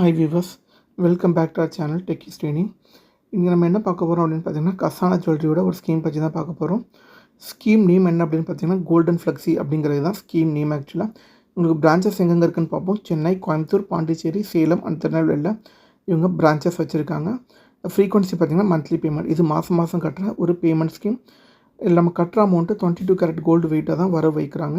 Hi viewers welcome back to our channel techie streaming இங்கே நம்ம என்ன பார்க்க போகிறோம் அப்படின்னு பார்த்தீங்கன்னா கசானா ஜுவல்லரியோட ஒரு ஸ்கீம் பற்றி தான் பார்க்க போகிறோம் ஸ்கீம் நேம் என்ன அப்படின்னு பார்த்தீங்கன்னா கோல்டன் ஃப்ளெக்ஸி அப்படிங்கிறது தான் ஸ்கீம் நேம் ஆக்சுவலாக உங்களுக்கு பிரான்ச்சஸ் எங்கெங்கே இருக்குன்னு பார்ப்போம். சென்னை கோயம்புத்தூர் பாண்டிச்சேரி சேலம் அண்ட் திருநெல்வேலியில் இவங்க பிரான்ச்சஸ் வச்சுருக்காங்க. ஃப்ரீக்வன்சி பார்த்திங்கன்னா மந்த்லி பேமெண்ட் இது மாதம் மாதம் கட்டுற ஒரு பேமெண்ட் ஸ்கீம் இல்லை நம்ம கட்டுற amount twenty two carat gold வெயிட்டாக தான் வர வைக்கிறாங்க.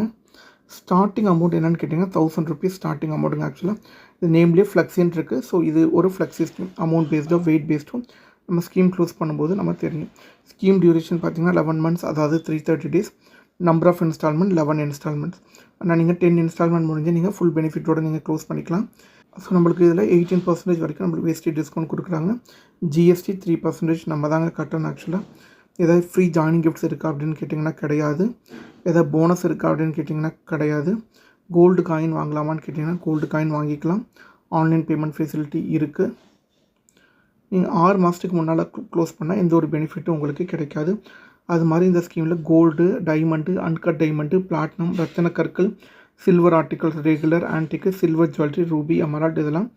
ஸ்டார்டிங் அமௌண்ட் என்னென்னு கேட்டிங்கன்னா தௌசண்ட் ருபீஸ் ஸ்டார்டிங் அமௌண்ட்டுங்க ஆக்சுவலாக இது நேம்லேயே ஃப்ளெக்ஸின்னு இருக்குது ஸோ இது ஒரு ஃப்ளெக்ஸி ஸ்கீம் அமௌண்ட் பேஸ்டோ வெயிட் பேஸ்டும் நம்ம ஸ்கீம் க்ளோஸ் பண்ணும்போது நம்ம தெரியும். ஸ்கீம் டியூரேஷன் பார்த்தீங்கன்னா லெவன் மந்த்ஸ் அதாவது three thirty days number of installment eleven installments ஆனால் நீங்கள் டென் இன்ஸ்டால்மெண்ட் முடிஞ்சு நீங்கள் ஃபுல் பெனிஃபிட்டோடு நீங்கள் க்ளோஸ் பண்ணிக்கலாம். ஸோ நம்மளுக்கு இதில் எயிட்டீன் பர்சன்டேஜ் வரைக்கும் நம்மளுக்கு வேஸ்டேஜ் டிஸ்கவுண்ட் கொடுக்குறாங்க. ஜிஎஸ்டி த்ரீ பர்சன்டேஜ் நம்ம தாங்க கட்டணும் ஆக்சுவலாக ஏதாவது ஃப்ரீ ஜாயினிங் கிஃப்ட்ஸ் இருக்கா அப்படின்னு கேட்டிங்கன்னா கிடையாது. எதாவது போனஸ் இருக்கா அப்படின்னு கேட்டிங்கன்னா கிடையாது. கோல்டு காயின் வாங்கலாமான்னு கேட்டிங்கன்னா கோல்டு காயின் வாங்கிக்கலாம். ஆன்லைன் பேமெண்ட் ஃபெசிலிட்டி இருக்குது நீங்கள் ஆறு மாதத்துக்கு முன்னால் க்ளோஸ் பண்ணால் எந்த ஒரு பெனிஃபிட்டும் உங்களுக்கு கிடைக்காது. அது மாதிரி இந்த ஸ்கீமில் gold diamond uncut diamond platinum ரத்தன கற்கள் silver articles regular antique silver jewellery ruby emerald இதெல்லாம்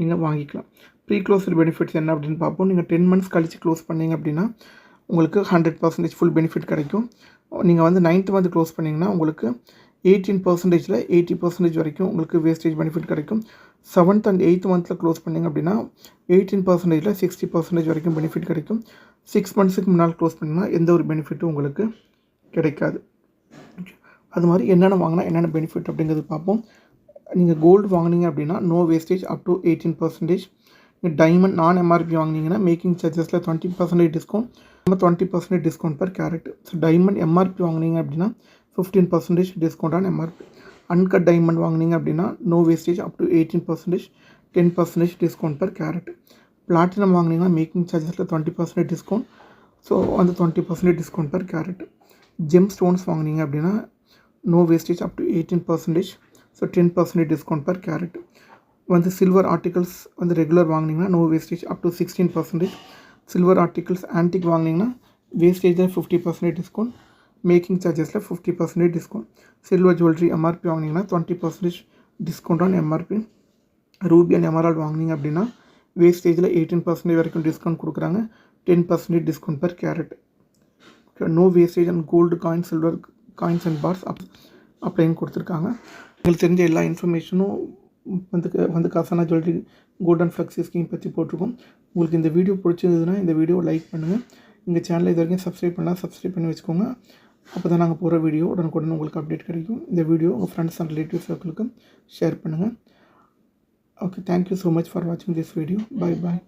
நீங்கள் வாங்கிக்கலாம். ப்ரீ க்ளோஸ்டு பெனிஃபிட்ஸ் என்ன அப்படின்னு பார்ப்போம். நீங்கள் டென் மந்த்ஸ் கழித்து க்ளோஸ் பண்ணிங்க அப்படின்னா உங்களுக்கு ஹண்ட்ரட் பர்சன்டேஜ் ஃபுல் பெனிஃபிட் கிடைக்கும். நீங்கள் வந்து நைன்த் மந்த் க்ளோஸ் பண்ணிங்கன்னா உங்களுக்கு எயிட்டீன் பர்சன்டேஜில் எயிட்டி பர்சன்டேஜ் வரைக்கும் உங்களுக்கு வேஸ்டேஜ் பெனிஃபிட் கிடைக்கும். செவன்த் அண்ட் எயித் மந்த்தில் க்ளோஸ் பண்ணிங்க அப்படின்னா எயிட்டீன் பர்சன்டேஜில் சிக்ஸ்டி பர்சன்டேஜ் வரைக்கும் பெனிஃபிட் கிடைக்கும். சிக்ஸ் மந்த்ஸுக்கு முன்னால் க்ளோஸ் பண்ணிங்கன்னா எந்த ஒரு பெனிஃபிட்டும் உங்களுக்கு கிடைக்காது. அது மாதிரி என்னென்ன வாங்கினா என்னென்ன பெனிஃபிட் அப்படிங்கிறது பார்ப்போம். நீங்கள் கோல்டு வாங்கினீங்க அப்படின்னா no wastage up to eighteen percentage diamond non MRP வாங்கினீங்கன்னா மேக்கிங் சார்ஜஸில் டுவெண்ட்டி பர்சன்டேஜ் டிஸ்கவுண்ட் நம்ம twenty percentage discount per carat so diamond MRP வாங்கினீங்க அப்படின்னா fifteen percentage discount on MRP uncut diamond வாங்கினீங்க அப்படின்னா no wastage up to eighteen percentage ten percentage discount per carat platinum வாங்கினீங்கன்னா making சார்ஜஸில் twenty percentage discount so அந்த twenty percentage discount per carat gem stones வாங்கினீங்க அப்படின்னா no wastage up to eighteen percentage so ten percentage discount per carat வந்து silver articles வந்து regular வாங்கினீங்கன்னா no wastage up to sixteen percentage silver articles antique வாங்கினீங்கன்னா வேஸ்டேஜில் fifty percentage discount making சார்ஜஸில் fifty percentage discount silver jewellery MRP வாங்கினீங்கன்னா twenty percentage discount on MRP ruby and emerald வாங்கினீங்க அப்படின்னா வேஸ்டேஜில் eighteen percentage வரைக்கும் discount கொடுக்குறாங்க. Ten percentage discount per carat no wastage and gold coin silver coins and bars up அப்படின்னு கொடுத்துருக்காங்க. உங்களுக்கு தெரிஞ்ச எல்லா இன்ஃபர்மேஷனும் வந்து வந்து Khazana jewellery golden flexi scheme பற்றி போட்டிருக்கோம். உங்களுக்கு இந்த வீடியோ பிடிச்சிருந்ததுன்னா இந்த வீடியோ லைக் பண்ணுங்கள் எங்கள் சேனலை இது வரைக்கும் சப்ஸ்கிரைப் பண்ணலாம் சப்ஸ்கிரைப் பண்ணி வச்சுக்கோங்க. அப்போ தான் நாங்கள் போகிற வீடியோ உடனுக்குடன் உங்களுக்கு அப்டேட் கிடைக்கும். இந்த வீடியோ உங்கள் ஃப்ரெண்ட்ஸ் அண்ட் ரிலேட்டிவ் சர்க்கிளுக்கும் ஷேர் பண்ணுங்கள் okay thank you so much for வாட்சிங் திஸ் வீடியோ பாய் பாய்